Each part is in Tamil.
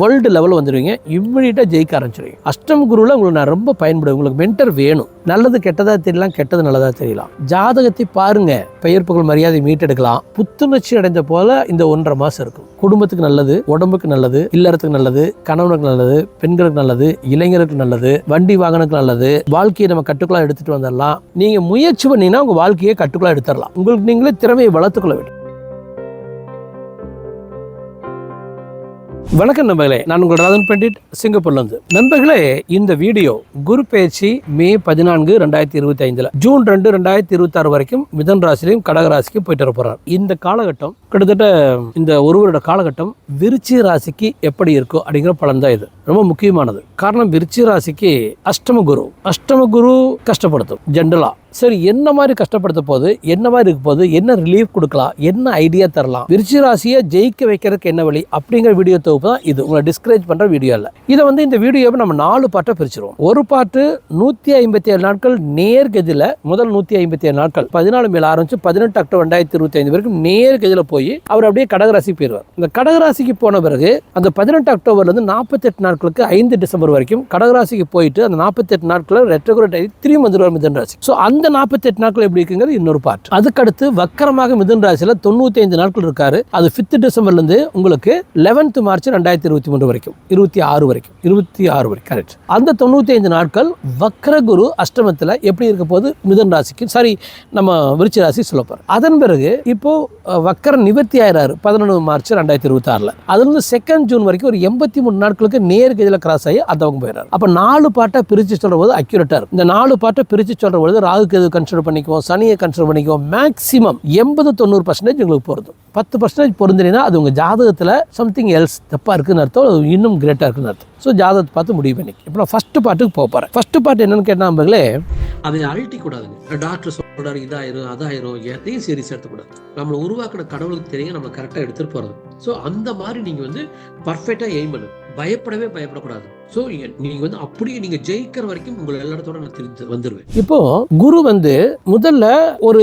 வேர்ல்டு லெவலில் வந்துடுவீங்க இம்மிடியட்டாக ஜெயிக்க ஆரம்பிச்சிருவீங்க. அஷ்டம குருவில் உங்களுக்கு நான் ரொம்ப பயன்படுவேன். உங்களுக்கு மென்டர் வேணும். நல்லது கெட்டதாக தெரியலாம் கெட்டது நல்லதாக தெரியலாம். ஜாதகத்தை பாருங்க. பெயர் புகழ் மரியாதை மீட்டெடுக்கலாம். புத்துணர்ச்சி அடைந்த போல இந்த ஒன்றரை மாதம் இருக்கும். குடும்பத்துக்கு நல்லது உடம்புக்கு நல்லது இல்லறத்துக்கு நல்லது கணவனுக்கு நல்லது பெண்களுக்கு நல்லது இளைஞருக்கு நல்லது வண்டி வாகனத்துக்கு நல்லது வாழ்க்கையை நம்ம கட்டுக்குள்ளாக எடுத்துகிட்டு வந்துடலாம் நீங்கள் முயற்சி பண்ணீங்கன்னா உங்கள் வாழ்க்கையை கட்டுக்குள்ளாக எடுத்துடலாம் உங்களுக்கு நீங்களே திறமையை வளர்த்துக்கொள்ள வேண்டும். வணக்கம் நண்பர்களே நான் உங்கள் ராதன் பண்டிட் சிங்கப்பூர்லேருந்து. நண்பர்களே இந்த வீடியோ குரு பேச்சு மே பதினான்கு ரெண்டாயிரத்தி இருபத்தி ஐந்தில் ஜூன் ரெண்டு ரெண்டாயிரத்தி இருபத்தி ஆறு வரைக்கும் மிதன் ராசிலையும் கடகராசிக்கு போயிட்டு வர இந்த காலகட்டம் கிட்டத்தட்ட இந்த ஒரு வருட காலகட்டம் விருச்சி ராசிக்கு எப்படி இருக்கும் அப்படிங்கிற பலன் தான் இது. ரொம்ப முக்கியமானது. காரணம் விருச்சி ராசிக்கு அஷ்டம குரு அஷ்டம குரு கஷ்டப்படுத்தும். ஜென்ரலா சரி என்ன மாதிரி கஷ்டப்படுத்த போகுது? என்ன மாதிரி இருக்க போகுது? என்ன ரிலீஃப் கொடுக்கலாம்? என்ன ஐடியா தரலாம்? விருச்சி ராசியை ஜெயிக்க வைக்கிறதுக்கு என்ன வழி? அப்படிங்கிற வீடியோ தொகுப்பு தான் இது. உங்களை டிஸ்கரேஜ் பண்ணுற வீடியோ இல்லை இதை வந்து இந்த வீடியோவை நம்ம நாலு பாட்டை பிரிச்சிருவோம். ஒரு பாட்டு நூற்றி ஐம்பத்தி ஏழு நாட்கள் நேர்கதியில் முதல் நூற்றி ஐம்பத்தி ஏழு நாட்கள் பதினாலு மேல ஆரம்பிச்சு பதினெட்டு அக்டோபர் ரெண்டாயிரத்தி இருபத்தி ஐந்து வரைக்கும் நேர்கதியில் போய் அவர் அப்படியே கடகராசி போயிடுவார் இந்த கடகராசிக்கு போன பிறகு அந்த பதினெட்டு அக்டோபர்லேருந்து நாற்பத்தெட்டு நாட்களுக்கு ஐந்து டிசம்பர் வரைக்கும் கடகராசிக்கு போயிட்டு அந்த நாற்பத்தெட்டு நாட்களில் ரெட்ரோகிரேட் ஆகி திரும்பி வந்துடுவார் மிதன் ராசி. ஸோ அந்த நாற்பத்தெட்டு நாட்கள் எப்படி இருக்குங்கிறது இன்னொரு பார்ட் அதுக்கடுத்து வக்கரமாக மிதன் ராசியில் தொண்ணூத்தி ஐந்து நாட்கள் இருக்காரு. அது ஃபிஃப்த் டிசம்பர்ல இருந்து உங்களுக்கு லெவன்த் மார்ச் ரெண்டாயிரத்தி இருபத்தி மூன்று வரைக்கும். இருபத்தி ஆறு வரைக்கும். இருபத்தி ஆறு வரைக்கும். கரெக்ட் அந்த தொண்ணூத்தி ஐந்து நாட்கள் வக்கரகுரு அஷ்டமத்தில் எப்படி இருக்க போது மிதன் ராசிக்கு சாரி நம்ம விருச்சி ராசி சொல்லப்பார் அதன் பிறகு இப்போ அஹ், வக்கர நிவர்த்தி ஆயிராரு பதினொன்று மார்ச் ரெண்டாயிரத்தி இருபத்தி ஆறில் அதுலேருந்து செகண்ட் ஜூன் வரைக்கும் ஒரு எண்பத்தி மூணு நாட்களுக்கு நேர்கதியில் கிராஸ் ஆகி அதவங்க போயிடுறாரு அப்போ நாலு பாட்டை பிரித்து சொல்கிற போது அக்யூரேட்டாக இருக்கும். இந்த நாலு பாட்டை பிரித்து சொல்கிற பொழுது ராகுக்கு கேது கன்சிடர் பண்ணிக்குவோம்? சனியை கன்சிடர் பண்ணிக்குவோம். மேக்ஸிமம் எண்பது தொண்ணூறு பர்சன்டேஜ் உங்களுக்கு பொருந்தும். பத்து பர்சன்டேஜ் பொருந்தினா அது உங்கள் ஜாதகத்தில் சம்திங் எல்ஸ் தப்பாக இருக்குன்னு அர்த்தம் அது இன்னும் கிரேட்டாக இருக்குன்னு அர்த்தம். ஸோ ஜாதகத்தை பார்த்து முடிவு பண்ணி இப்போ நான் ஃபஸ்ட்டு பாட்டுக்கு போக போகிறேன் ஃபஸ்ட்டு பாட்டு என்னென்னு கேட்டால் நம்பர்களே அதை அழட்டி கூடாதுங்க. டாக்டர் சொல்றாரு இதாயிரும் அதாயிரும் எதையும் சீரியஸ் எடுத்துக்கூடாது நம்மளை உருவாக்குன கடவுளுக்கு தெரியும் நம்ம கரெக்டாக எடுத்துட்டு போறது. ஸோ அந்த மாதிரி நீங்க வந்து பர்ஃபெக்டாக எய்ம் பண்ணு. பயப்படவே பயப்படக்கூடாது. ஸோ நீங்க வந்து அப்படியே நீங்க ஜெயிக்கிற வரைக்கும் உங்களை எல்லாத்தோட நான் தெரிஞ்சு வந்துருவேன். இப்போ குரு வந்து முதல்ல ஒரு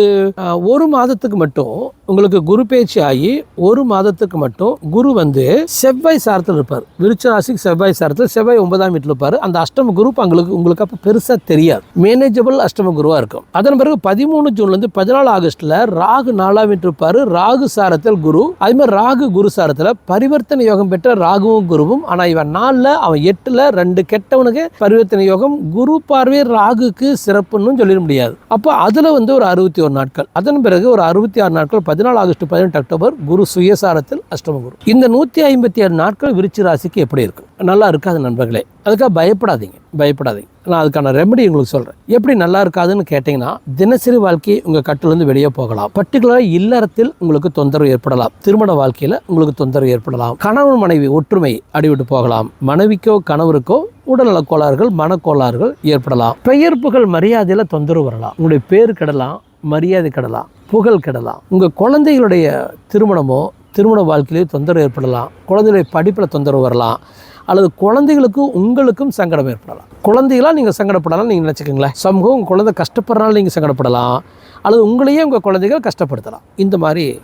ஒரு மாதத்துக்கு மட்டும் உங்களுக்கு குரு பேச்சு ஆகி ஒரு மாதத்துக்கு மட்டும் குரு வந்து செவ்வாய் சாரத்தில் இருப்பார். விருச்சராசிக்கு செவ்வாய் சாரத்தில் செவ்வாய் ஒன்பதாம் வீட்டில் இருப்பார். அந்த அஷ்டம குரு உங்களுக்கு உங்களுக்கு அப்போ பெருசாக தெரியாது. மேனேஜபிள் அஷ்டம குருவாக இருக்கும். அதன் பிறகு பதிமூணு ஜூன்லேருந்து பதினாலு ஆகஸ்ட்டில் ராகு நாலாம் இருப்பார் ராகு சாரத்தில் குரு. அதே மாதிரி ராகு குரு சாரத்தில் பரிவர்த்தனை யோகம் பெற்ற ராகுவும் குருவும். ஆனால் இவன் நாலில் அவன் எட்டில் ரெண்டு கெட்டவனுக்கு பரிவர்த்தனை யோகம் குரு பார்வை ராகுக்கு சிறப்புன்னு சொல்லிட முடியாது. அப்போ அதில் வந்து ஒரு அறுபத்தி ஒரு நாட்கள். அதன் பிறகு ஒரு அறுபத்தி ஆறு நாட்கள் பதினாலு ஆகஸ்ட் பதினெட்டு அக்டோபர் குரு சுயசாரத்தில் அஷ்டம குரு. இந்த நூற்றி ஐம்பத்தி ஏழு நாட்கள் விருச்சி ராசிக்கு எப்படி இருக்கும் நல்லா இருக்காது நண்பர்களே. அதுக்காக பயப்படாதீங்க. பயப்படாதீங்க. நான் அதுக்கான ரெமெடி உங்களுக்கு சொல்கிறேன் எப்படி நல்லா இருக்காதுன்னு கேட்டிங்கன்னா தினசரி வாழ்க்கை உங்கள் கட்டிலேருந்து வெளியே போகலாம். பர்டிகுலராக இல்லறத்தில் உங்களுக்கு தொந்தரவு ஏற்படலாம். திருமண வாழ்க்கையில் உங்களுக்கு தொந்தரவு ஏற்படலாம். கணவன் மனைவி ஒற்றுமை அடிவிட்டு போகலாம். மனைவிக்கோ கணவருக்கோ உடல்நலக் கோளாறுகள் மனக்கோளாறுகள் ஏற்படலாம். பெயர் மரியாதையில் தொந்தரவு வரலாம். உங்களுடைய பேர் கெடலாம் மரியாதை கெடலாம் புகழ் கெடலாம். உங்கள் குழந்தைகளுடைய திருமணமோ திருமண வாழ்க்கையிலேயே தொந்தரவு ஏற்படலாம். குழந்தைகளுடைய படிப்பில் தொந்தரவு வரலாம். அல்லது குழந்தைகளுக்கும் உங்களுக்கும் சங்கடம் ஏற்படலாம். குழந்தைகளாக நீங்கள் சங்கடப்படலாம் நீங்கள் நினச்சிக்கோங்களேன். சமூகம் உங்கள் குழந்தை கஷ்டப்படுறனால நீங்கள் சங்கடப்படலாம். அல்லது உங்களையே உங்கள் குழந்தைகள் கஷ்டப்படுத்தலாம். இந்த மாதிரி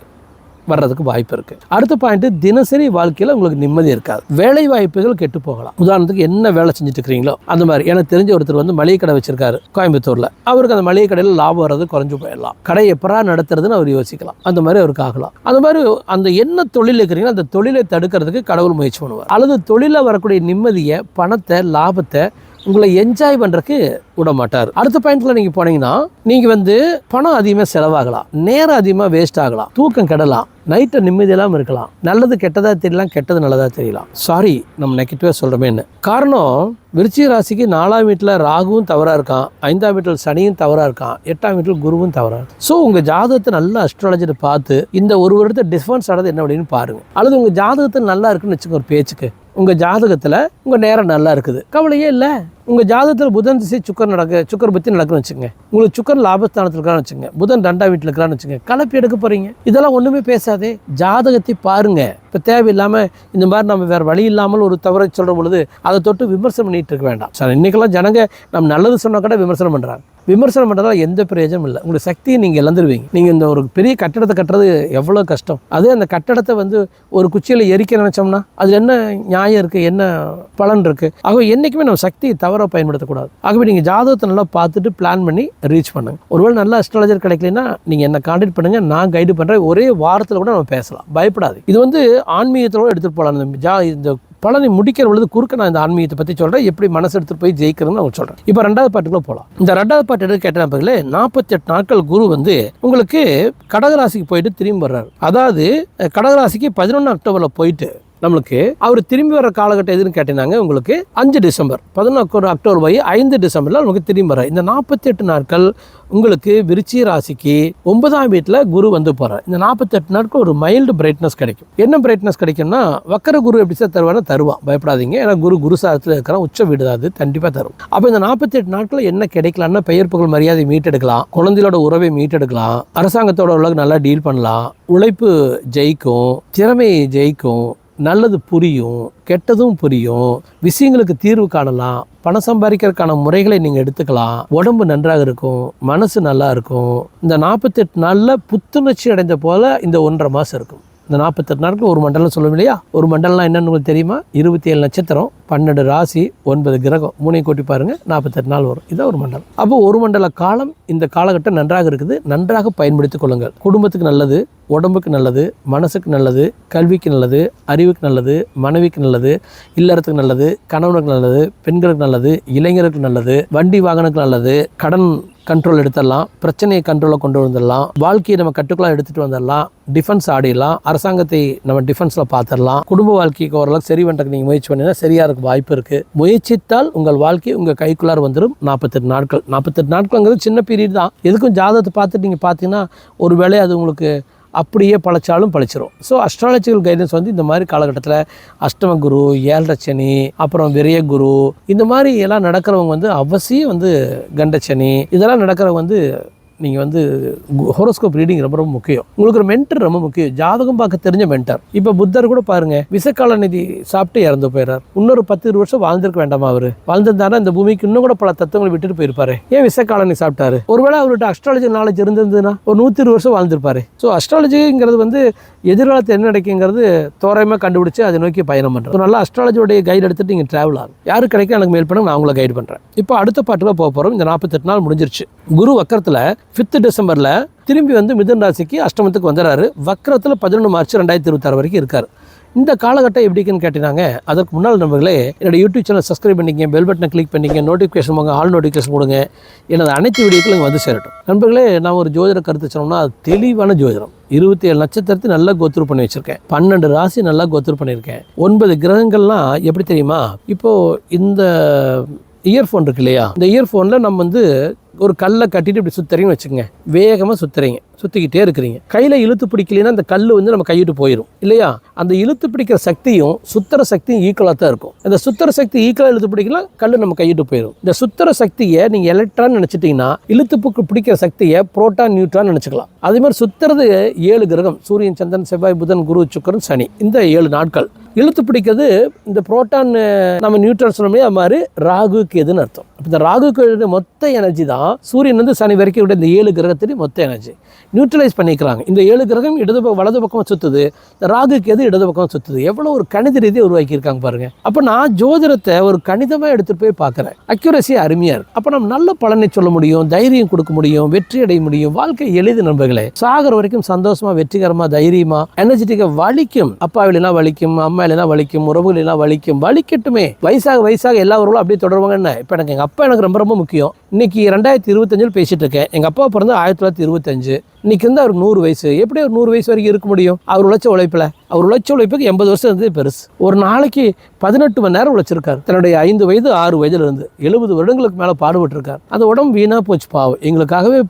வர்றதுக்கு வாய்ப்பு இருக்கு. அடுத்த பாயிண்ட் தினசரி வாழ்க்கையில் உங்களுக்கு நிம்மதி இருக்காது. வேலை வாய்ப்புகள் கெட்டு போகலாம். உதாரணத்துக்கு என்ன வேலை செஞ்சுட்டு இருக்கிறீங்களோ அந்த மாதிரி. எனக்கு தெரிஞ்ச ஒருத்தர் வந்து மளிகை கடை வச்சிருக்காரு கோயம்புத்தூர்ல. அவருக்கு அந்த மளிகை கடையில் லாபம் வர்றது குறைஞ்சு போயிடலாம். கடை எப்பரா நடத்துறதுன்னு அவர் யோசிக்கலாம். அந்த மாதிரி அவருக்கு ஆகலாம். அந்த மாதிரி அந்த என்ன தொழில் இருக்கிறீங்களோ அந்த தொழிலை தடுக்கிறதுக்கு கடவுள் முயற்சி பண்ணுவார். அல்லது தொழிலில் வரக்கூடிய நிம்மதியை பணத்தை லாபத்தை உங்களை என்ஜாய் பண்ணுறதுக்கு விட மாட்டார் அடுத்த பாயிண்ட்ல நீங்கள் போனீங்கன்னா நீங்கள் வந்து பணம் அதிகமாக செலவாகலாம். நேரம் அதிகமாக வேஸ்ட் ஆகலாம். தூக்கம் கெடலாம். நைட்டை நிம்மதியெல்லாம் இருக்கலாம். நல்லது கெட்டதாக தெரியலாம் கெட்டது நல்லதாக தெரியலாம். சாரி நம்ம நெகட்டிவாக சொல்கிறோமேன்னு காரணம் விருச்சிக ராசிக்கு நாலாம் வீட்டில் ராகுவும் தவறாக இருக்கான். ஐந்தாம் வீட்டில் சனியும் தவறாக இருக்கான். எட்டாம் வீட்டில் குருவும் தவறாக இருக்கும் ஸோ உங்கள் ஜாதகத்தை நல்ல அஸ்ட்ராலஜியில் பார்த்து இந்த ஒரு வருடத்தை டிஃபரன்ஸ் ஆனது என்ன அப்படின்னு பாருங்கள் அல்லது உங்கள் ஜாதகத்தை நல்லா இருக்குன்னு வச்சுக்கோங்க ஒரு பேச்சுக்கு. உங்கள் ஜாதகத்தில் உங்கள் நேரம் நல்லா இருக்குது. கவலையே இல்லை. உங்கள் ஜாதகத்தில் புதன் திசை சுக்கர் நடக்க சுக்கர் பற்றி நடக்குன்னு வச்சுங்க உங்களுக்கு சுக்கர் லாபஸ்தானத்தில் இருக்கான்னு வச்சுங்க புதன் ரெண்டா வீட்டில் இருக்கிறான்னு வச்சுங்க கலப்பி எடுக்க போகிறீங்க இதெல்லாம் ஒன்றுமே பேசாதே. ஜாதகத்தை பாருங்க. இப்போ தேவையில்லாமல் இந்த மாதிரி நம்ம வேறு வழி இல்லாமல் ஒரு தவறை சொல்கிற பொழுது அதை தொட்டு விமர்சனம் பண்ணிகிட்டு இருக்க வேண்டாம். சார் இன்றைக்கெல்லாம் ஜனங்க நம்ம நல்லது சொன்னால் கூட விமர்சனம் பண்ணுறாங்க விமர்சனம் பண்ணுறதால எந்த பிரயோஜனம் இல்லை. உங்களுக்கு சக்தியை நீங்கள் இழந்துருவீங்க. நீங்கள் இந்த ஒரு பெரிய கட்டடத்தை கட்டுறது எவ்வளோ கஷ்டம்? அதே அந்த கட்டடத்தை வந்து ஒரு குச்சியில் எரிக்க நினச்சோம்னா அதில் என்ன நியாயம் இருக்குது என்ன பலன் இருக்குது ஆகவே என்றைக்குமே நம்ம சக்தியை தவறாக பயன்படுத்தக்கூடாது. ஆகவே நீங்கள் ஜாதகத்தை நல்லா பார்த்துட்டு பிளான் பண்ணி ரீச் பண்ணுங்க. ஒருவேளை நல்ல அஸ்ட்ராலஜர் கிடைக்கலனா நீங்கள் என்னை காண்டாக்ட் பண்ணுங்கள் நான் கைடு பண்ணுறேன் ஒரே வாரத்தில் கூட நம்ம பேசலாம். பயப்படாது இது வந்து ஆன்மீகத்தோட எடுத்துகிட்டு போகலாம் இந்த ஜா இந்த பலனை முடிக்கிற பொழுது குறுக்க நான் இந்த ஆன்மீகத்தை பற்றி சொல்கிறேன் எப்படி மனசு எடுத்துகிட்டு போய் ஜெயிக்கிறதுன்னு நான் சொல்கிறேன் இப்போ ரெண்டாவது பாட்டுக்குள்ள போகலாம் இந்த ரெண்டாவது பாட்டு எடுத்து கேட்டேன் பிறகு நாற்பத்தி எட்டு நாட்கள் குரு வந்து உங்களுக்கு கடகராசிக்கு போயிட்டு திரும்பி வர்றாரு. அதாவது கடகராசிக்கு பதினொன்று அக்டோபரில் போயிட்டு நம்மளுக்கு. அவர் திரும்பி வர காலகட்டம் எதுன்னு கேட்டீங்கன்னா உங்களுக்கு அஞ்சு டிசம்பர். பதினொரு அக்டோபர் போய் ஐந்து டிசம்பரில் உங்களுக்கு திரும்பி வர இந்த நாற்பத்தி எட்டு நாட்கள் உங்களுக்கு விருச்சி ராசிக்கு ஒன்பதாம் வீட்டில் குரு வந்து போகிறார் இந்த நாற்பத்தெட்டு நாட்கள் ஒரு மைல்டு பிரைட்னஸ் கிடைக்கும். என்ன பிரைட்னஸ் கிடைக்கும்னா வக்கர குரு எப்படி சார் தருவானா தருவான். பயப்படாதீங்க. ஏன்னா குரு குரு சாரத்தில் இருக்கிற உச்ச வீடு தான் அது. கண்டிப்பாக தரும். அப்போ இந்த நாற்பத்தெட்டு நாட்கள் என்ன கிடைக்கலாம்னா பெயர் புகழ் மரியாதை மீட்டெடுக்கலாம். குழந்தைகளோட உறவை மீட்டெடுக்கலாம். அரசாங்கத்தோட உலக நல்லா டீல் பண்ணலாம். உழைப்பு ஜெயிக்கும். திறமை ஜெயிக்கும். நல்லது புரியும் கெட்டதும் புரியும். விஷயங்களுக்கு தீர்வு காணலாம். பணம் சம்பாதிக்கிறதுக்கான முறைகளை நீங்கள் எடுத்துக்கலாம். உடம்பு நன்றாக இருக்கும். மனசு நல்லா இருக்கும். இந்த நாற்பத்தெட்டு நாளில் புத்துணர்ச்சி அடைந்த போல இந்த ஒன்றரை மாதம் இருக்கும். இந்த நாற்பத்தெட்டு நாட்கள் ஒரு மண்டலம் சொல்லுவோம் இல்லையா? ஒரு மண்டலம்னா என்னென்னு உங்களுக்கு தெரியுமா? இருபத்தி ஏழு நட்சத்திரம் பன்னெண்டு ராசி ஒன்பது கிரகம். மூணையும் கூட்டி பாருங்கள் நாற்பத்தெட்டு நாள் வரும். இதான் ஒரு மண்டலம். அப்போ ஒரு மண்டல காலம் இந்த காலகட்டம் நன்றாக இருக்குது. நன்றாக பயன்படுத்திக் கொள்ளுங்கள். குடும்பத்துக்கு நல்லது. உடம்புக்கு நல்லது மனசுக்கு நல்லது கல்விக்கு நல்லது அறிவுக்கு நல்லது மனைவிக்கு நல்லது இல்லறத்துக்கு நல்லது கணவனுக்கு நல்லது பெண்களுக்கு நல்லது இளைஞருக்கு நல்லது வண்டி வாகனத்துக்கு நல்லது கடன் கண்ட்ரோல் எடுத்துடலாம் பிரச்சனையை கண்ட்ரோலில் கொண்டு வந்துடலாம் வாழ்க்கையை நம்ம கட்டுக்குள்ளாக எடுத்துகிட்டு வந்துடலாம் டிஃபென்ஸ் ஆடிடலாம் அரசாங்கத்தை நம்ம டிஃபென்ஸில் பார்த்துடலாம் குடும்ப வாழ்க்கைக்கு ஓரளவுக்கு சரி பண்ணுறதுக்கு நீங்கள் முயற்சி பண்ணினா சரியாக இருக்க வாய்ப்பு இருக்குது முயற்சித்தால் உங்கள் வாழ்க்கை உங்கள் கைக்குள்ளார் வந்துடும் நாற்பத்தெட்டு நாட்கள். நாற்பத்தெட்டு நாட்கள்ங்கிறது சின்ன பீரியட் தான். எதுக்கும் ஜாதகத்தை பார்த்துட்டு நீங்கள் பார்த்தீங்கன்னா ஒரு வேளை அது உங்களுக்கு அப்படியே பழைச்சாலும் பழிச்சிரும். ஸோ அஸ்ட்ராலஜிக்கல் கைடன்ஸ் வந்து இந்த மாதிரி காலகட்டத்தில் அஷ்டம குரு ஏழரச்சனி அப்புறம் விரய குரு இந்த மாதிரி எல்லாம் நடக்கிறவங்க வந்து அவசியம் வந்து கண்டச்சனி இதெல்லாம் நடக்கிறவங்க வந்து நீங்கள் வந்து ஹோரோஸ்கோப் ரீடிங் ரொம்ப ரொம்ப முக்கியம். உங்களுக்கு ஒரு மென்டர் ரொம்ப முக்கியம். ஜாதகம் பார்க்க தெரிஞ்ச மென்டர் இப்போ புத்தர் கூட பாருங்க விசக்கால நிதி சாப்பிட்டு இறந்து போயிறார். இன்னொரு பத்து இருபது வருஷம் வாழ்ந்திருக்க வேண்டாமா அவர்? வாழ்ந்திருந்தாரா இந்த பூமிக்கு இன்னும் கூட பல தத்துவங்களை விட்டுட்டு போயிருப்பாரு. ஏன் விசக்காலனி சாப்பிட்டாரு? ஒருவேளை அவர்கிட்ட அஸ்ட்ராலஜி நாலேஜ் இருந்திருந்ததுன்னா ஒரு நூற்றி இருபது வருஷம் வாழ்ந்திருப்பாரு. ஸோ அஸ்ட்ராலஜிங்கிறது வந்து எதிர்காலத்தில் என்ன நடக்குங்கிறது தோராயமாக கண்டுபிடிச்சு அதை நோக்கி பயணம் பண்ணுறோம் நல்லா அஸ்ட்ராலஜியோடைய கைடு எடுத்துட்டு நீங்கள் ட்ராவல் ஆகும். யாரு கிடைக்கும் எனக்கு மேல் பண்ணுங்க நான் உங்களை கைடு பண்ணுறேன் இப்போ அடுத்த பாட்டுல போக போகிறோம் இந்த நாற்பத்தெட்டு நாள் முடிஞ்சிருச்சு. குரு வக்கரத்தில் ஃபிஃப்த்து டிசம்பரில் திரும்பி வந்து மிதுன் ராசிக்கு அஷ்டமத்துக்கு வந்துடுறாரு வக்கரத்தில் பதினொன்று மார்ச் ரெண்டாயிரத்தி இருபத்தாறு வரைக்கும் இருக்கார். இந்த காலகட்டம் எப்படிக்குன்னு கேட்டினாங்க அதற்கு முன்னால் நண்பர்களே என்னோட யூடியூப் சேனல் சப்ஸ்கிரைப் பண்ணிங்க பெல் பட்டனை கிளிக் பண்ணிங்க நோட்டிஃபிகேஷன் போங்க ஆல் நோட்டிஃபிகேஷன் கொடுங்க எனது அனைத்து வீடியோக்களும் இங்கே வந்து சேரட்டும். நண்பர்களே நான் ஒரு ஜோதிட கருத்து சொன்னோம்னா அது தெளிவான ஜோதிடம். இருபத்தி ஏழு நட்சத்திரத்தை நல்லா கோத்தூர் பண்ணி வச்சுருக்கேன். பன்னெண்டு ராசி நல்லா கோத்தூர் பண்ணியிருக்கேன். ஒன்பது கிரகங்கள்லாம் எப்படி தெரியுமா இப்போது இந்த இயர்ஃபோன் இருக்கு இல்லையா இந்த இயர்ஃபோனில் நம்ம வந்து ஒரு கல்லை கட்டிட்டு இப்படி சுத்துறீங்கன்னு வச்சுக்கோங்க. வேகமாக சுத்துறீங்க. சுற்றிக்கிட்டே இருக்கிறீங்க. கையில் இழுத்து பிடிக்கலைன்னா அந்த கல் வந்து நம்ம கையிட்டு போயிடும் இல்லையா? அந்த இழுத்து பிடிக்கிற சக்தியும் சுத்தர சக்தியும் ஈக்குவலாக தான் இருக்கும். இந்த சுத்தர சக்தி ஈக்குவலாக இழுத்து பிடிக்கலாம் கல் நம்ம கையிட்டு போயிடும் இந்த சுத்தர சக்தியை நீங்கள் எலக்ட்ரான் நினச்சிட்டிங்கன்னா இழுத்துப்புக்கு பிடிக்கிற சக்தியை புரோட்டான் நியூட்ரான் நினச்சிக்கலாம். அதே மாதிரி சுத்துறது ஏழு கிரகம். சூரியன் சந்திரன் செவ்வாய் புதன் குரு சுக்கரன் சனி. இந்த ஏழு நாட்கள். இழுத்து பிடிக்கிறது இந்த புரோட்டான் நம்ம நியூட்ரான் சொன்னோமே அது மாதிரி ராகு கேதுன்னு அர்த்தம். இந்த ராகு மொத்த எனர்ஜி தான் சூரியன் வந்து சனி வரைக்கும் விட இந்த ஏழு கிரகத்துலேயும் மொத்த எனர்ஜி நியூட்ரலைஸ் பண்ணிக்கிறாங்க. இந்த ஏழு கிரகம் இடது பக்கம் வலது பக்கம் சுத்துது. இந்த எது இடது பக்கம் சுத்துது. எவ்வளோ ஒரு கணித ரீதியை உருவாக்கியிருக்காங்க பாருங்கள் அப்போ நான் ஜோதிடத்தை ஒரு கணிதமாக எடுத்துகிட்டு போய் பார்க்குறேன். அக்யூரசி அருமையாக இருக்கு. அப்போ நம்ம நல்ல பலனை சொல்ல முடியும் தைரியம் கொடுக்க முடியும் வெற்றி அடைய முடியும். வாழ்க்கை எளிது நண்பர்களே. சாகர வரைக்கும் சந்தோஷமாக வெற்றிகரமாக தைரியமாக எனர்ஜெட்டிக்காக வலிக்கும். அப்பா வலிக்கும் அம்மா இல்லைனா வலிக்கும் உறவுகள் எல்லாம் வலிக்கும். வலிக்கட்டுமே. வயசாக வயசாக எல்லா உறவுகளும் அப்படியே தொடருவாங்க என்ன? இப்போ எனக்கு எங்கள் அப்பா எனக்கு ரொம்ப ரொம்ப முக்கியம். இன்னைக்கு ரெண்டாயிரத்தி இருபத்தஞ்சில் பேசிட்டு இருக்கேன். எங்கள் அப்பா பிறந்த ஆயிரத்தி தொள்ளாயிரத்தி இருபத்தஞ்சு. இன்னைக்கு வந்து அவருக்கு நூறு வயசு. எப்படி ஒரு நூறு வயசு வரைக்கும் இருக்க முடியும். அவர் உழைச்ச உழைப்பில். அவர் உழைச்ச உழைப்புக்கு எண்பது வருஷம் இருந்தது பெருசு. ஒரு நாளைக்கு பதினெட்டு மணி நேரம் உழைச்சிருக்கார். தன்னுடைய ஐந்து வயது ஆறு வயதுல இருந்து எழுபது வருடங்களுக்கு மேலே பாடுபட்டிருக்கார். அந்த உடம்பு வீணாக போச்சு பாவம். எங்களுக்காகவே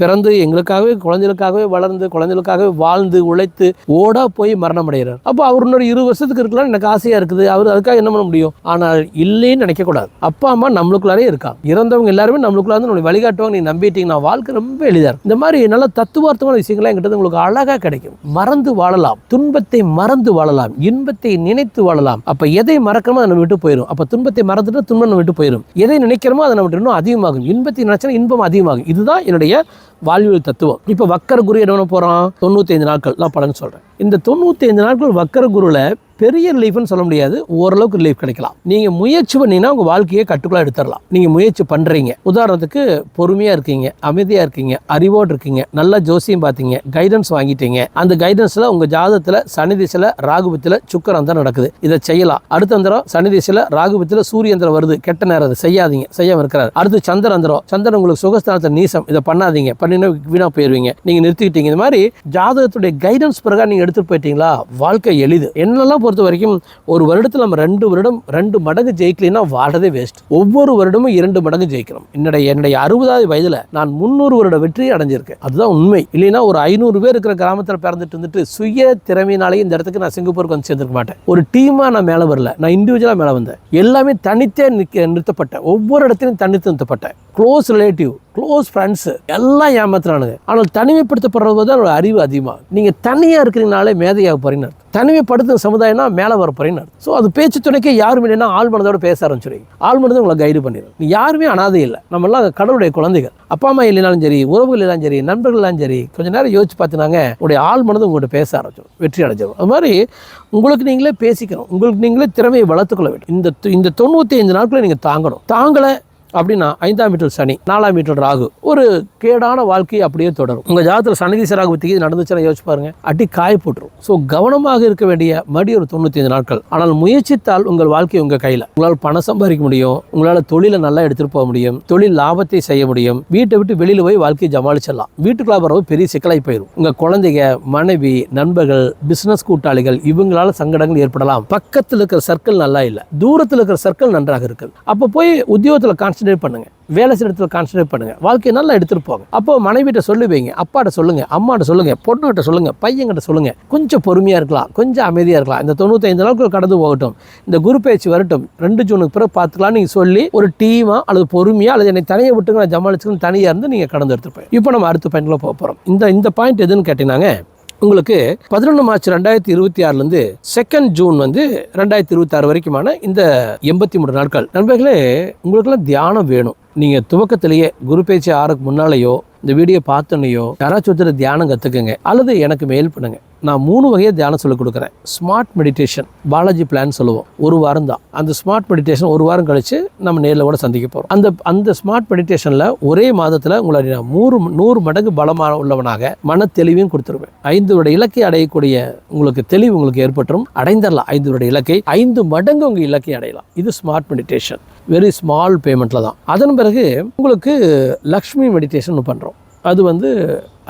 பிறந்து எங்களுக்காகவே குழந்தைகளுக்காகவே வளர்ந்து குழந்தைகளுக்காகவே வாழ்ந்து உழைத்து ஓடா போய் மரணம் அடைகிறார். அப்போ அவர் இன்னொரு இருபது வருஷத்துக்கு இருக்கலாம் எனக்கு ஆசையாக இருக்குது. அவர் அதுக்காக என்ன பண்ண முடியும்? ஆனால் இல்லைன்னு நினைக்கக்கூடாது. அப்பா அம்மா நம்மளுக்குள்ளாரே இருக்காங்க. இறந்தவங்க எல்லாருமே நம்மளுக்குள்ள வந்து நம்மளை வழிகாட்டுவாங்க. நீ நம்பிட்டீங்கன்னா வாழ்க்கை ரொம்ப எளிதாக இந்த மாதிரி நல்ல தத்துவார்த்தமான விஷயங்கள்லாம் என்கிட்ட உங்களுக்கு அழகாக கிடைக்கும். மறந்து வாழலாம். துன்பத்தை மறந்து வாழலாம். இன்பத்தை நினைத்து வாழலாம். அப்ப எதை மறக்கணுமோ அதை நம்ம விட்டு போயிடும் அப்ப துன்பத்தை மறந்துட்டு துன்பம் நம்ம விட்டு போயிடும் எதை நினைக்கிறோமோ அதை நம்ம இன்னும் அதிகமாகும். இன்பத்தை நினைச்சா இன்பம் அதிகமாகும். இதுதான் என்னுடைய வாழ்வியல் தத்துவம். இப்போ வக்கர குரு என்ன பண்ண போகிறோம் தொண்ணூத்தைந்து நாட்கள் நான் பலன் சொல்கிறேன் இந்த தொண்ணூத்தைந்து நாட்கள் வக்கர குருவில் பெரிய ரிலீஃப்னு சொல்ல முடியாது. ஓரளவுக்கு ரிலீஃப் கிடைக்கலாம். நீங்கள் முயற்சி பண்ணீங்கன்னா உங்கள் வாழ்க்கையை கட்டுக்குள்ளே எடுத்துடலாம். நீங்கள் முயற்சி பண்ணுறீங்க உதாரணத்துக்கு பொறுமையாக இருக்கீங்க அமைதியாக இருக்கீங்க அறிவோடு இருக்கீங்க நல்லா ஜோசியம் பார்த்தீங்க கைடன்ஸ் வாங்கிட்டீங்க. அந்த கைடன்ஸில் உங்கள் ஜாதகத்தில் சனி திசையில் ராகுபத்தில் தான் நடக்குது. இதை செய்யலாம். அடுத்த அந்தரம் சனி திசையில் ராகுபத்தில் சூரியந்திரம் வருது. கெட்ட நேரம் அது செய்யாதீங்க. செய்யாமல் இருக்கிறார். அடுத்து சந்திரந்திரம் சந்திரன் உங்களுக்கு சுகஸ்தானத்தை நீசம். இதை பண்ணாதீங்க. பண்ணினா வீணாக போயிடுவீங்க நீங்கள் நிறுத்திக்கிட்டீங்க. இந்த மாதிரி ஜாதகத்துடைய கைடன்ஸ் பிரகாரம் நீங்கள் எடுத்துகிட்டு போயிட்டீங்களா? வாழ்க்கை எளிது. என்னெல்லாம் பொறுத்த வரைக்கும் ஒரு வருடத்தில் நம்ம ரெண்டு வருடம் ரெண்டு மடங்கு ஜெயிக்கலைன்னா வாழறதே வேஸ்ட் ஒவ்வொரு வருடமும் இரண்டு மடங்கு ஜெயிக்கிறோம் என்னுடைய என்னுடைய அறுபதாவது வயதில் நான் முந்நூறு வருட வெற்றியை அடைஞ்சிருக்கேன். அதுதான் உண்மை. இல்லைன்னா ஒரு ஐநூறு பேர் இருக்கிற கிராமத்தில் பிறந்துட்டு இருந்துட்டு சுய திறமையினாலே இந்த இடத்துக்கு நான் சிங்கப்பூருக்கு வந்து சேர்ந்துருக்க மாட்டேன். ஒரு டீமாக நான் மேலே வரல. நான் இண்டிவிஜுவலாக மேலே வந்தேன். எல்லாமே தனித்தே நிற்க நிறுத்தப்பட்டேன். ஒவ்வொரு இடத்துலையும் தனித்து நிறுத்தப்பட்டேன். க்ளோஸ் ரிலேட்டிவ் க்ளோஸ் ஃப்ரெண்ட்ஸு எல்லாம் ஏமாத்துறானுங்க. ஆனால் தனிமைப்படுத்தப்படுறது தான் ஒரு அறிவு அதிகமாக நீங்கள் தனியாக இருக்கிறீங்கனாலே மேதையாக போறீங்கன்னு தனிமைப்படுத்தும் சமுதாயம்னா மேலே வர போறீங்கன்னு ஸோ அது பேச்சு துணைக்கே யாருமே இல்லைன்னா ஆள் மனதோட பேச ஆரம்பிச்சுருவீங்க. ஆள் மனதை உங்களை கைடு பண்ணிடும் நீ யாருமே அனாதை இல்லை. நம்மளாம் கடவுளுடைய குழந்தைகள். அப்பா அம்மா இல்லைனாலும் சரி உறவுகள் இல்லாலும் சரி நண்பர்கள் சரி கொஞ்ச நேரம் யோசிச்சு பார்த்தினாங்க உங்களுடைய ஆள் மனது உங்கள்கிட்ட பேச ஆரம்பிச்சிடும் வெற்றி அடைஞ்சிடும் அது மாதிரி உங்களுக்கு நீங்களே பேசிக்கணும். உங்களுக்கு நீங்களே திறமையை வளர்த்துக்கொள்ள வேண்டும். இந்த இந்த தொண்ணூற்றி ஐந்து நாட்களை நீங்கள் தாங்கணும். தாங்கலை அப்படின்னா ஐந்தாம் வீட்டில் சனி நாலாம் வீட்டில் ராகு. ஒரு கேடான வாழ்க்கையை அப்படியே தொடரும். உங்கள் ஜாதத்தில் சனிதிச ராகு பற்றி நடந்துச்சுன்னா யோசிச்சு பாருங்க. அடி காய போட்டுரும். ஸோ கவனமாக இருக்க வேண்டிய மடி ஒரு தொண்ணூற்றி ஐந்து நாட்கள். ஆனால் முயற்சித்தால் உங்கள் வாழ்க்கை உங்கள் கையில். உங்களால் பணம் சம்பாதிக்க முடியும். உங்களால் தொழிலை நல்லா எடுத்துகிட்டு போக முடியும். தொழில் லாபத்தை செய்ய முடியும். வீட்டை விட்டு வெளியில் போய் வாழ்க்கையை ஜமாளிச்சிடலாம் வீட்டுக்குள்ள வரவு பெரிய சிக்கலாகி போயிடும் உங்கள் குழந்தைங்க மனைவி நண்பர்கள் பிசினஸ் கூட்டாளிகள் இவங்களால சங்கடங்கள் ஏற்படலாம். பக்கத்தில் இருக்கிற சர்க்கிள் நல்லா இல்லை. தூரத்தில் இருக்கிற சர்க்கிள் நன்றாக இருக்குது. அப்போ போய் உத்தியோகத்தில் கான்சன்ட்ரேட் பண்ணுங்க. வேலை செய்கிற இடத்துல கான்சன்ட்ரேட் பண்ணுங்க. வாழ்க்கையை நல்லா எடுத்துகிட்டு போங்க. அப்போ மனைவிட்ட சொல்லுவீங்க அப்பாட்ட சொல்லுங்க அம்மாட்ட சொல்லுங்க பொண்ணுகிட்ட சொல்லுங்க பையன்கிட்ட சொல்லுங்க. கொஞ்சம் பொறுமையாக இருக்கலாம் கொஞ்சம் அமைதியாக இருக்கலாம். இந்த தொண்ணூத்தைந்து நாட்கள் கடந்து போகட்டும். இந்த குரு பயிற்சி வரட்டும். ரெண்டு ஜூனுக்கு பிறகு பார்த்துக்கலாம் நீங்கள் சொல்லி ஒரு டீமாக அல்லது பொறுமையாக அல்லது என்னை தனியை விட்டுங்க நான் ஜமாளிச்சுக்கணும் தனியாக இருந்து நீங்கள் கடந்து எடுத்துகிட்டு போய் இப்போ நம்ம அடுத்த பாயிண்ட்ல போக போகிறோம் இந்த இந்த பாயிண்ட் எதுன்னு கேட்டீங்கன்னா உங்களுக்கு பதினொன்று மார்ச் ரெண்டாயிரத்தி இருபத்தி ஆறுலேருந்து செகண்ட் ஜூன் வந்து ரெண்டாயிரத்தி இருபத்தாறு வரைக்குமான இந்த எண்பத்தி மூணு நாட்கள். நண்பர்களே உங்களுக்கெல்லாம் தியானம் வேணும். நீங்கள் துவக்கத்திலேயே குரு பேச்சு ஆறுக்கு முன்னாலேயோ இந்த வீடியோ பார்த்தோன்னையோ யாராச்சும் ஒருத்தர் தியானம் கற்றுக்குங்க அல்லது எனக்கு மெயில் பண்ணுங்க. நான் மூணு வகையாக தியானம் சொல்லிக் கொடுக்குறேன். ஸ்மார்ட் மெடிடேஷன் பாலாஜி பிளான் சொல்லுவோம். ஒரு வாரம் தான். அந்த ஸ்மார்ட் மெடிடேஷன் ஒரு வாரம் கழித்து நம்ம நேரில் கூட சந்திக்க போகிறோம் அந்த அந்த ஸ்மார்ட் மெடிடேஷனில் ஒரே மாதத்தில் உங்களை நான் நூறு நூறு மடங்கு பலமாக உள்ளவனாக மன தெளிவையும் கொடுத்துருவேன். ஐந்தோட இலக்கை அடையக்கூடிய உங்களுக்கு தெளிவு உங்களுக்கு ஏற்பட்டுரும். அடைந்துடலாம் ஐந்தோட இலக்கை ஐந்து மடங்கு உங்கள் இலக்கை அடையலாம். இது ஸ்மார்ட் மெடிடேஷன் வெரி ஸ்மால் பேமெண்ட்டில் தான். அதன் பிறகு உங்களுக்கு லக்ஷ்மி மெடிடேஷன் பண்ணுறோம் அது வந்து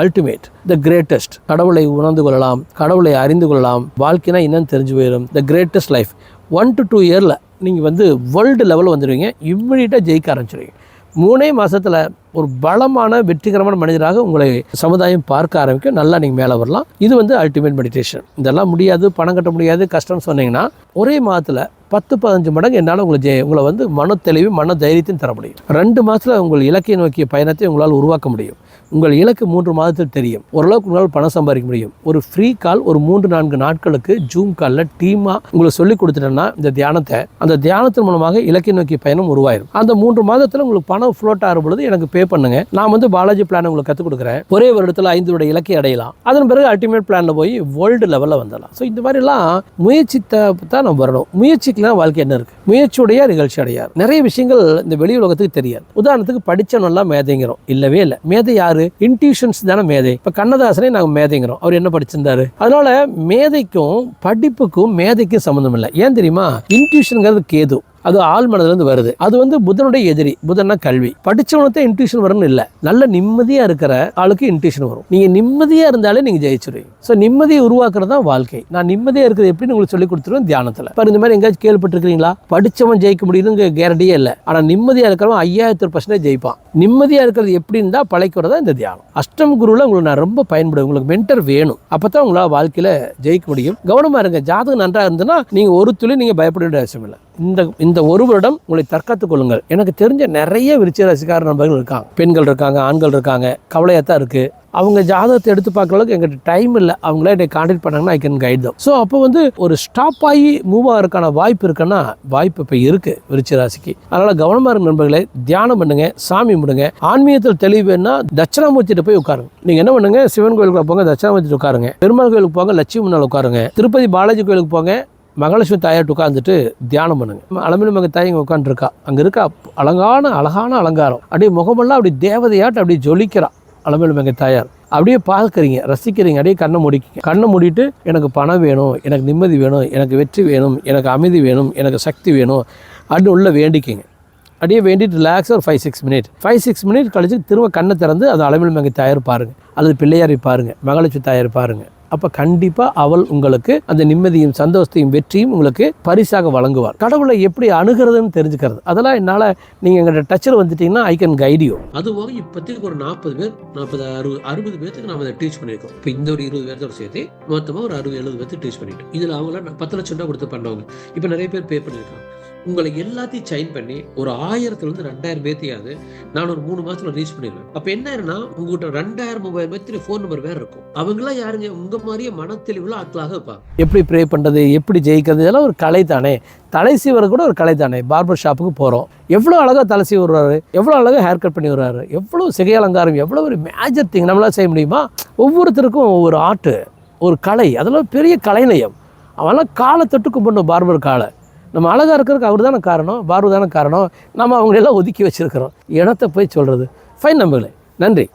அல்டிமேட் த கிரேட்டஸ்ட் கடவுளை உணர்ந்து கொள்ளலாம் கடவுளை அறிந்து கொள்ளலாம். வாழ்க்கைனா என்னன்னு தெரிஞ்சு போயிடும் the greatest life one to two இயரில் நீங்கள் வந்து வேர்ல்டு லெவலில் வந்துடுவீங்க இம்மிடியட்டாக ஜெயிக்க ஆரம்பிச்சிடுவீங்க மூணே மாதத்தில் ஒரு பலமான வெற்றிகரமான மனிதராக உங்களை சமுதாயம் பார்க்க ஆரம்பிக்கும். நல்லா நீங்கள் மேலே வரலாம். இது வந்து அல்டிமேட் மெடிடேஷன் இதெல்லாம் முடியாது பணம் கட்ட முடியாது கஷ்டம்னு சொன்னீங்கன்னா ஒரே மாதத்தில் பத்து பதினஞ்சு மடங்கு என்னால் உங்களை ஜெய உங்களை வந்து மன தெளிவு மன தைரியத்தையும் தர முடியும். ரெண்டு மாதத்தில் உங்கள் இலக்கை நோக்கிய பயணத்தை உங்களால் உருவாக்க முடியும். உங்கள் இலக்கு மூன்று மாதத்தில் தெரியும். ஓரளவுக்கு உங்களால் பணம் சம்பாதிக்க முடியும். ஒரு ஃப்ரீ கால் ஒரு மூன்று நான்கு நாட்களுக்கு ஜூம் காலில் டீமாக உங்களுக்கு சொல்லி கொடுத்துட்டேன்னா இந்த தியானத்தை அந்த தியானத்தின் மூலமாக இலக்கை நோக்கி பயணம் உருவாயிரும். அந்த மூன்று மாதத்தில் உங்களுக்கு பணம் ஃப்ளோட் ஆகும் பொழுது எனக்கு பே பண்ணுங்க. நான் வந்து பாலாஜி பிளான் உங்களுக்கு கற்றுக் கொடுக்குறேன். ஒரே வருடத்தில் ஐந்தோட இலக்கை அடையலாம். அதன் பிறகு அல்டிமேட் பிளானில் போய் வேர்ல்டு லெவலில் வந்துடலாம். ஸோ இந்த மாதிரிலாம் முயற்சி தான் நம்ம வரணும். முயற்சிக்கெல்லாம் வாழ்க்கை என்ன இருக்குது முயற்சியுடைய நிகழ்ச்சி அடையார் நிறைய விஷயங்கள் இந்த வெளி உலகத்துக்கு தெரியாது. உதாரணத்துக்கு படித்தவனெல்லாம் மேதைங்கிறோம். இல்லவே இல்லை. மேதை யார்? இன்டியூஷன்ஸ் தானே மேதை. இப்போ கண்ணதாசனே நாங்கள் மேதைங்கிறோம். அவர் என்ன படிச்சிருந்தாரு? அதனால மேதைக்கும் படிப்புக்கும் மேதைக்கும் சம்மந்தம் இல்லை. ஏன் தெரியுமா? இன்டியூஷனுங்கிறது கேது. அது ஆழ்மனதுலேருந்து வருது. அது வந்து புதனுடைய எதிரி. புதன்னா கல்வி. படிச்சவனுக்கு இன்ட்யூஷன் வரும்னு இல்லை. நல்ல நிம்மதியாக இருக்கிற ஆளுக்கு இன்ட்யூஷன் வரும். நீங்கள் நிம்மதியாக இருந்தாலே நீங்கள் ஜெயிச்சிருவீங்க. ஸோ நிம்மதியை உருவாக்குறது தான் வாழ்க்கை. நான் நிம்மதியாக இருக்கிறது எப்படின்னு உங்களுக்கு சொல்லி கொடுத்துருவேன் தியானத்தில். இப்போ இந்த மாதிரி எங்கேயாச்சும் கேள்விப்பட்டிருக்கிறீங்களா? படிச்சவன் ஜெயிக்க முடியுதுங்க கேரண்டியே இல்லை. ஆனால் நிம்மதியாக இருக்கிறவன் ஐயாயிரத்து பர்சன்டேஜ் ஜெயிப்பான். நிம்மதியாக இருக்கிறது எப்படின்னு தான் பழைக்கிறதா இந்த தியானம். அஷ்டம் குருவில் உங்களுக்கு நான் ரொம்ப பயன்படுவேன். உங்களுக்கு மென்டர் வேணும். அப்போ தான் உங்களால் வாழ்க்கையில் ஜெயிக்க முடியும். கவனமாக இருங்க. ஜாதகம் நன்றாக இருந்ததுன்னா நீங்கள் ஒரு துளி நீங்கள் பயப்பட வேண்டிய அவசியம் இல்லை. இந்த இந்த ஒரு வருடம் உங்களை தற்காத்துக் கொள்ளுங்கள். எனக்கு தெரிஞ்ச நிறைய விருச்சிக ராசிக்கார நண்பர்கள் இருக்காங்க. பெண்கள் இருக்காங்க ஆண்கள் இருக்காங்க. கவலையாக தான் இருக்குது அவங்க ஜாதகத்தை எடுத்து பார்க்குற அளவுக்கு எங்கிட்ட டைம் இல்லை. அவங்களே என்னை கான்டாக்ட் பண்ணாங்கன்னா I can guide them so அப்போ வந்து ஒரு ஸ்டாப் ஆகி மூவ் ஆகிறதுக்கான வாய்ப்பு இருக்குன்னா வாய்ப்பு இப்போ இருக்குது விருச்சிக ராசிக்கு. அதனால் கவனமாக இருக்க நண்பர்களே. தியானம் பண்ணுங்க சாமி முடுங்க ஆன்மீகத்தில் தெளிவு வேணா தட்சிணாமூர்த்திட்ட போய் உட்காருங்க. நீங்கள் என்ன பண்ணுங்க? சிவன் கோயிலுக்கு போங்க தட்சிணாமூர்த்திட்டு உட்காருங்க. பெருமாள் கோயிலுக்கு போங்க லட்சுமி முன்னால் உட்காருங்க. திருப்பதி பாலாஜி கோயிலுக்கு போங்க மகாலட்சுமி தாயாட்டு உட்காந்துட்டு தியானம் பண்ணுங்க. அலமினி மக தாய் இங்கே உட்காந்துருக்கா அங்கே இருக்கா அழகான அழகான அலங்காரம். அப்படியே முகமெல்லாம் அப்படி தேவதையாட்டு அப்படியே ஜொலிக்கிறா அலமினி மக தாயார். அப்படியே பார்க்குறீங்க ரசிக்கிறீங்க அப்படியே கண்ணை முடிக்க கண்ணை மூடிட்டு எனக்கு பணம் வேணும் எனக்கு நிம்மதி வேணும் எனக்கு வெற்றி வேணும் எனக்கு அமைதி வேணும் எனக்கு சக்தி வேணும் அப்படின்னு உள்ளே வேண்டிக்கிங்க. அப்படியே வேண்டிட்டு ரிலாக்ஸாக ஒரு five six minute five six minute கழிச்சு திரும்ப கண்ணை திறந்து அது அளவில் மங்கை தாயார் பாருங்கள் அல்லது பிள்ளையாரை பாருங்கள் மகாலட்சுமி தாயார் பாருங்கள் அப்போ கண்டிப்பாக அவள் உங்களுக்கு அந்த நிம்மதியும் சந்தோஷத்தையும் வெற்றியும் உங்களுக்கு பரிசாக வழங்குவார். கடவுளை எப்படி அணுகிறதுன்னு தெரிஞ்சுக்கிறது. அதெல்லாம் என்னால் நீங்கள் எங்கள்கிட்ட டச்சில் வந்துட்டீங்கன்னா ஐ கேன் கைட் யூ அதுவாக இப்போதைக்கு ஒரு நாற்பது பேர் நாற்பது அறுபது அறுபது பேர்த்துக்கு நம்ம அதை டீச் பண்ணியிருக்கோம் இப்போ இந்த ஒரு இருபது பேர்த்தோட சேர்த்து மொத்தமாக ஒரு அறுபது எழுபது பேர்த்து டீச் பண்ணிட்டோம். இதில் அவங்கள பத்து லட்சம் ரூபா கொடுத்து பண்ணவங்க இப்போ நிறைய பேர் பே பண்ணியிருக்காங்க உங்களை எல்லாத்தையும் சைன் பண்ணி ஒரு ஆயிரத்துலேருந்து ரெண்டாயிரம் பேர்த்தையாவது நான் ஒரு மூணு மாசத்துல ரீச் பண்ணிடுவேன். அப்போ என்ன ஆயிருன்னா உங்ககிட்ட ரெண்டாயிரம் மூவாயிரம் பேர்த்து ஃபோன் நம்பர் வேற இருக்கும். அவங்களாம் யாருங்க? உங்க மாதிரியே மனத்தெளிவுல ஆட்களாக இருப்பாங்க. எப்படி ப்ரே பண்றது? எப்படி ஜெயிக்கிறது? இதெல்லாம் ஒரு கலை தானே. தலை சீவர கூட ஒரு கலை தானே. பார்பர் ஷாப்புக்கு போகிறோம் எவ்வளோ அழகாக தலை சீவி எவ்வளோ அழகாக ஹேர் கட் பண்ணி வர்றாரு? எவ்வளோ சிகை அலங்காரம் எவ்வளோ ஒரு மேஜர் திங் நம்மளால செய்ய முடியுமா? ஒவ்வொருத்தருக்கும் ஒவ்வொரு ஆர்ட் ஒரு கலை. அதெல்லாம் பெரிய கலைநயம் அவன்லாம் காலை தொட்டு கும்பிடணும் பார்பர் காலை. நம்ம அழகாக இருக்கிறதுக்கு அவர் தானே காரணம் பார்பர் தானே காரணம் நம்ம அவங்களெல்லாம் ஒதுக்கி வச்சுருக்கிறோம். இனத்தை போய் சொல்கிறது ஃபைன் நம்பர்களே நன்றி.